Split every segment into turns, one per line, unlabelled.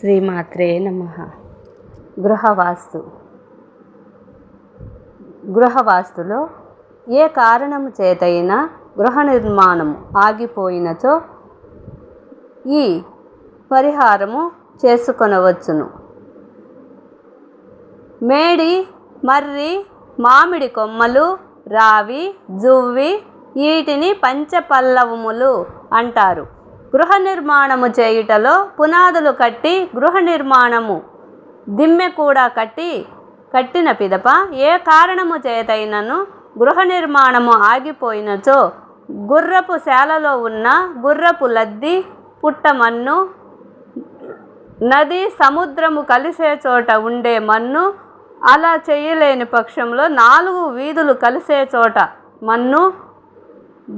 శ్రీమాత్రే నమ. గృహవాస్తు. గృహవాస్తులో ఏ కారణము చేతైనా గృహ నిర్మాణం ఆగిపోయినచో ఈ పరిహారము చేసుకొనవచ్చును. మేడి మర్రి మామిడి కొమ్మలు రావి జువ్వి వీటిని పంచపల్లవములు అంటారు. గృహ నిర్మాణము చేయుటలో పునాదులు కట్టి గృహ నిర్మాణము దిమ్మె కూడా కట్టి కట్టిన పిదప ఏ కారణము చేతైనను గృహ నిర్మాణము ఆగిపోయినచో గుర్రపు శాలలో ఉన్న గుర్రపు లద్ది పుట్టమన్ను నది సముద్రము కలిసే చోట ఉండే మన్ను అలా చేయలేని పక్షంలో నాలుగు వీధులు కలిసే చోట మన్ను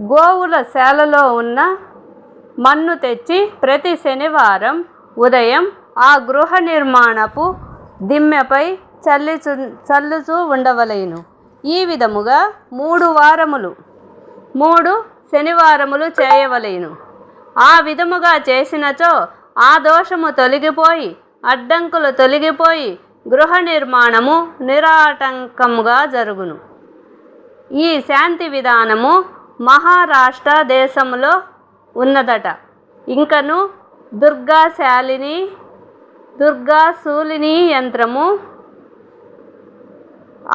గోవుల శాలలో ఉన్న మన్ను తెచ్చి ప్రతి శనివారం ఉదయం ఆ గృహ నిర్మాణపు దిమ్మెపై చల్లిచు చల్లుచూ ఉండవలేను. ఈ విధముగా మూడు వారములు మూడు శనివారములు చేయవలేను. ఆ విధముగా చేసినచో ఆ దోషము తొలగిపోయి అడ్డంకులు తొలగిపోయి గృహ నిర్మాణము నిరాటంకముగా జరుగును. ఈ శాంతి విధానము మహారాష్ట్ర దేశంలో ఉన్నదట. ఇంకను దుర్గా శాలిని దుర్గా శూలిని యంత్రము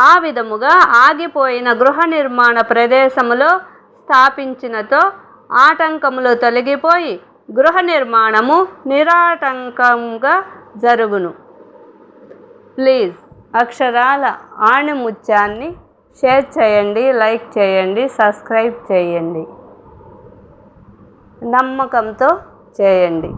ఆ విధముగా ఆగిపోయిన గృహ నిర్మాణ ప్రదేశములో స్థాపించినతో ఆటంకములు తొలగిపోయి గృహ నిర్మాణము నిరాటంకంగా జరుగును. ప్లీజ్ అక్షరాల ఆణిముత్యాన్ని షేర్ చేయండి లైక్ చేయండి సబ్స్క్రైబ్ చేయండి. నమ్మకంతో చేయండి.